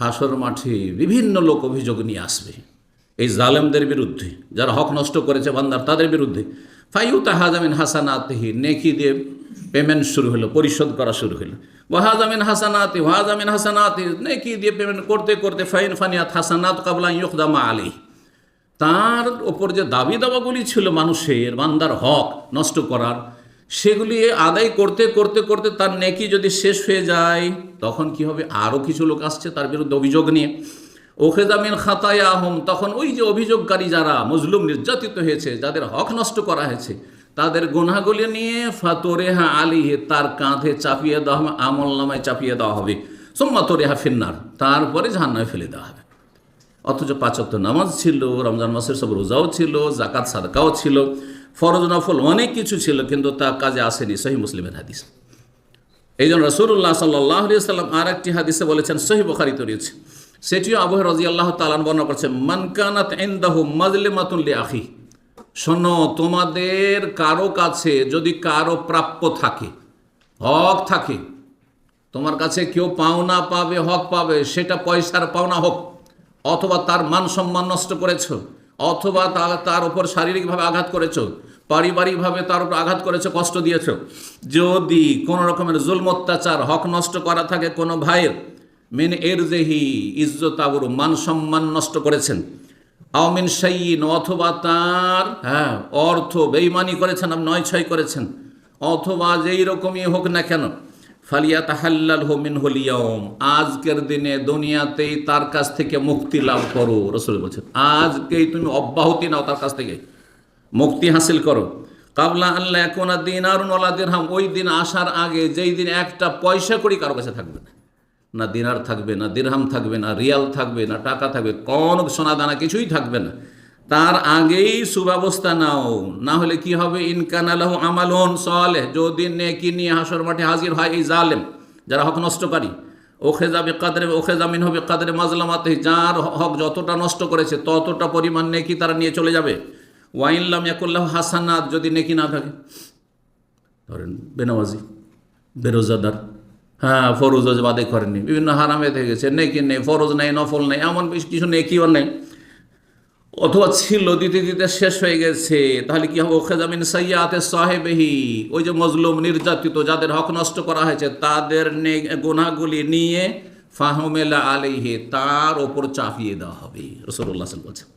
হাসর মাঠে বিভিন্ন লোক অভিযোগ নিয়ে আসবে। এই জালেমদের বিরুদ্ধে, যারা হক নষ্ট করেছে বান্দার, তাদের বিরুদ্ধে। ফাইউ তাহাজামিন হাসানাতহি, নেকি দিয়ে পেমেন্ট শুরু হলো, পরিশোধ করা শুরু হলো। ওয়াহাজামিন হাসানাতি ওয়াহাজামিন হাসানাতি, নেকি দিয়ে পেমেন্ট করতে করতে ফাইন ফানিয়াত হাসানাত কাবলা ইয়ুকদামা আলী তার ওপর যে দাবি দাবাগুলি ছিল মানুষের, বান্দার হক নষ্ট করার সেগুলি আদায় করতে করতে করতে তার নেকি যদি শেষ হয়ে যায়, তখন কি হবে? আরও কিছু লোক আসছে তার বিরুদ্ধে অভিযোগ নিয়ে। ওখেদামিন খাতায়া আহম তখন ওই যে অভিযোগকারী যারা মজলুম নির্যাতিত হয়েছে, যাদের হক নষ্ট করা হয়েছে, তাদের গুনাহগুলি নিয়ে ফাতোরেহা আলিহে তার কাঁধে চাপিয়ে দেওয়া হবে, আমল নামায় চাপিয়ে দেওয়া হবে। সোম্মা তোরেহা ফিন্নার, তারপরে জাহান্নামে ফেলে দেওয়া হবে। অথচ পাঁচক্ত নামাজ ছিল, রমজান মাসের সব রোজাও ছিল জাকাত সাদকাও ছিল। ফরজ নফল অনেক কিছু ছিল, কিন্তু তা কাজে আসেনি। সহি মুসলিমের হাদিস। এই জন্য রসুল্লাহ সাল্লাহ সাল্লাম আর একটি হাদিসে বলেছেন সহি বখারিত রয়েছে। সেটিও আবহ রাজি আল্লাহ তালান বর্ণনা করছে মানকানাত এন্দাহু মাজলিমাতুল্লি আখি শোনো, তোমাদের কারও কাছে যদি কারও প্রাপ্য থাকে, হক থাকে, তোমার কাছে কেউ পাওনা পাবে, হক পাবে, সেটা পয়সার পাওনা হোক, অথবা তার মান সম্মান নষ্ট করেছ অথবা তার উপর শারীরিকভাবে আঘাত করেছ, পারিবারিকভাবে তার উপর আঘাত করেছ, কষ্ট দিয়েছ। যদি কোনো রকমের জুলম অত্যাচার হক নষ্ট করা থাকে কোনো ভাইয়ের, মেন এর জেহি ইজ্জত আবরু মান সম্মান নষ্ট করেছেন আওমিন সাইন অথবা তার হ্যাঁ অর্থ বেইমানি করেছেন, নয় ছয় করেছেন, অথবা যেই রকমই হোক না কেন ফালিয়া তাহাল্লাল হোমিন হলিয়ম আজকের দিনে দুনিয়াতেই তার কাছ থেকে মুক্তি লাভ করো, রসুল বলছেন। আজকেই তুমি অব্যাহতি নাও তার কাছ থেকে। মুক্তি হাসিল করো। কাবলা আল্লাহ এখন দিন আর নলা দিরহাম, ওই দিন আসার আগে যেই দিন একটা পয়সা করি কারও কাছে থাকবে না। না দিনার থাকবে, না দিরহাম থাকবে, না রিয়াল থাকবে, না টাকা থাকবে, কোন সোনা দানা কিছুই থাকবে না। তার আগেই সুব্যবস্থা নাও। না হলে কি হবে? ইনকান আলাহ আমালন সলে যদি নেকি নিয়ে হাসর মাঠে হাজির হয় এই জালেম, যারা হক নষ্টকারী ওখে যাবে কাদরে ওখে জামিন হবে কাদরে মাজলামাতে যার হক যতটা নষ্ট করেছে, ততটা পরিমাণ নেকি তারা নিয়ে চলে যাবে। ওয়াইল্লাম ইয়াকুল্লাহ হাসানাত, যদি নেকি না থাকে। ধরেন, বেনামাজি, বেরোজাদার হ্যাঁ ফরজ বাদে করেনি বিভিন্ন হারামে থেকে গেছে, নেকি নেই, ফরজ নেই, নফল নেই, এমন কিছু নেকিও নেই। অথবা ছিল, দিতে দিতে শেষ হয়ে গেছে, তাহলে কি হবে? খেজামিন সাইয়াতে সাহেবহি। ওই যে মজলুম, নির্যাতিত, যাদের হক নষ্ট করা হয়েছে, তাদের গুনাগুলি নিয়ে ফাহমেলা আলিহে তার ওপর চাপিয়ে দেওয়া হবে। রসুল্লাহ বলছেন।